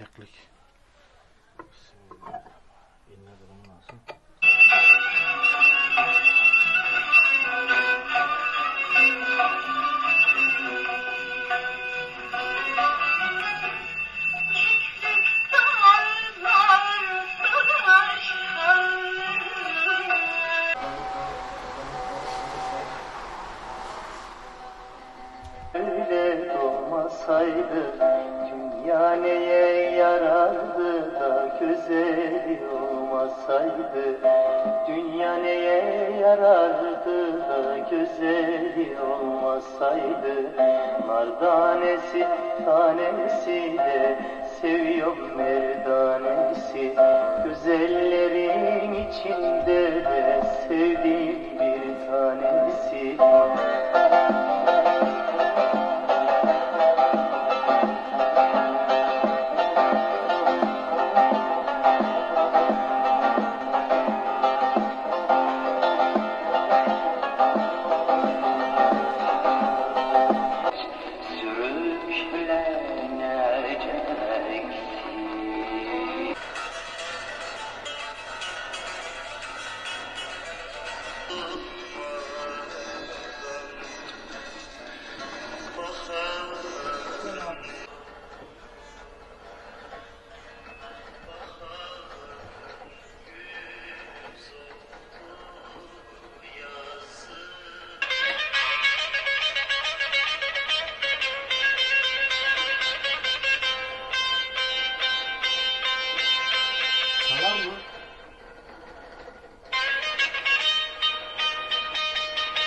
Malatyalı doğmasaydı dünya neye yarardı da güzel olmasaydı? Dünya neye yarardı da güzel olmasaydı? Nar tanesi de seviyorum merdanesi Güzellerin içinde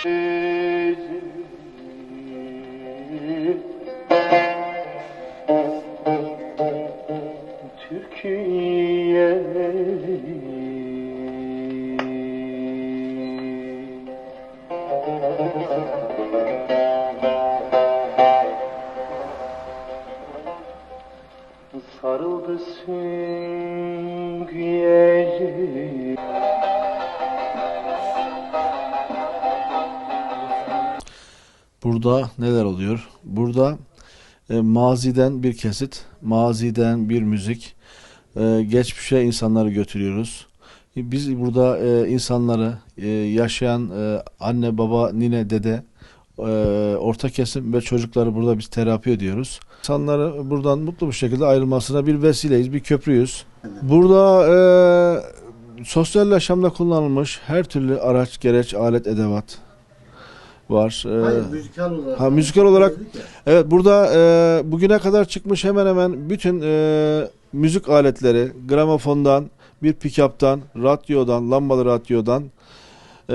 Jésus. Burada neler oluyor? Burada e, maziden bir kesit, maziden bir müzik, e, geçmişe insanları götürüyoruz. E, Biz burada e, insanları, e, yaşayan e, anne, baba, nine, dede, e, orta kesim ve çocukları burada biz terapi ediyoruz. İnsanları buradan mutlu bir şekilde ayrılmasına bir vesileyiz, bir köprüyüz. Burada e, sosyal yaşamda kullanılmış her türlü araç, gereç, alet, edevat var. E, Hayır müzikal olarak. Ha, müzikal olarak-. Evet burada e, bugüne kadar çıkmış hemen hemen bütün e, müzik aletleri gramofondan, bir pick-up'tan, radyodan, lambalı radyodan e,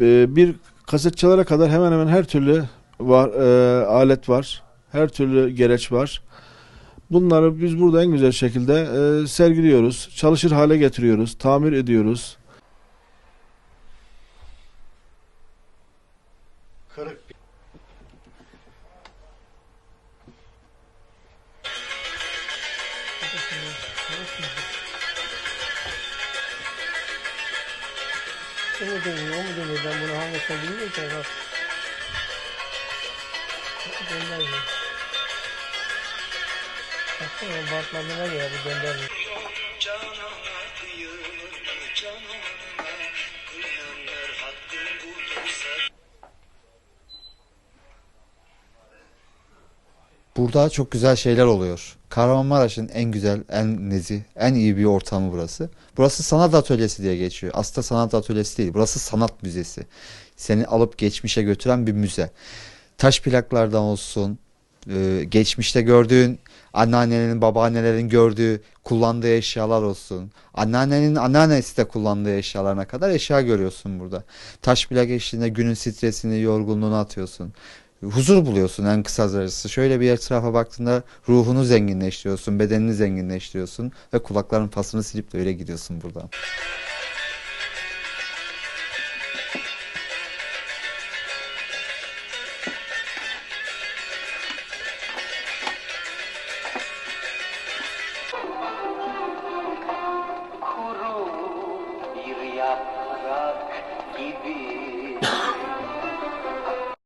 e, bir kaset çalara kadar hemen hemen her türlü var e, alet var. Her türlü gereç var. Bunları biz burada en güzel şekilde e, sergiliyoruz. Çalışır hale getiriyoruz. Tamir ediyoruz. Kırık O mu deniyor, o mu deniyor? Ben bunu hangisine bilmiyorum ki. Bak. Göndermiyor. Baksana bantlarına var ya bu göndermiyor. Burada çok güzel şeyler oluyor. Kahramanmaraş'ın en güzel, en nezih, en iyi bir ortamı burası. Burası sanat atölyesi diye geçiyor. Aslında sanat atölyesi değil. Burası sanat müzesi. Seni alıp geçmişe götüren bir müze. Taş plaklardan olsun, e, geçmişte gördüğün anneannenin, babaannelerin gördüğü, kullandığı eşyalar olsun. Anneannenin anneannesi de kullandığı eşyalarına kadar eşya görüyorsun burada. Taş plak eşliğinde günün stresini, yorgunluğunu atıyorsun huzur buluyorsun en kısacası. Şöyle bir etrafa baktığında ruhunu zenginleştiriyorsun, bedenini zenginleştiriyorsun ve kulakların pasını silip de öyle gidiyorsun buradan.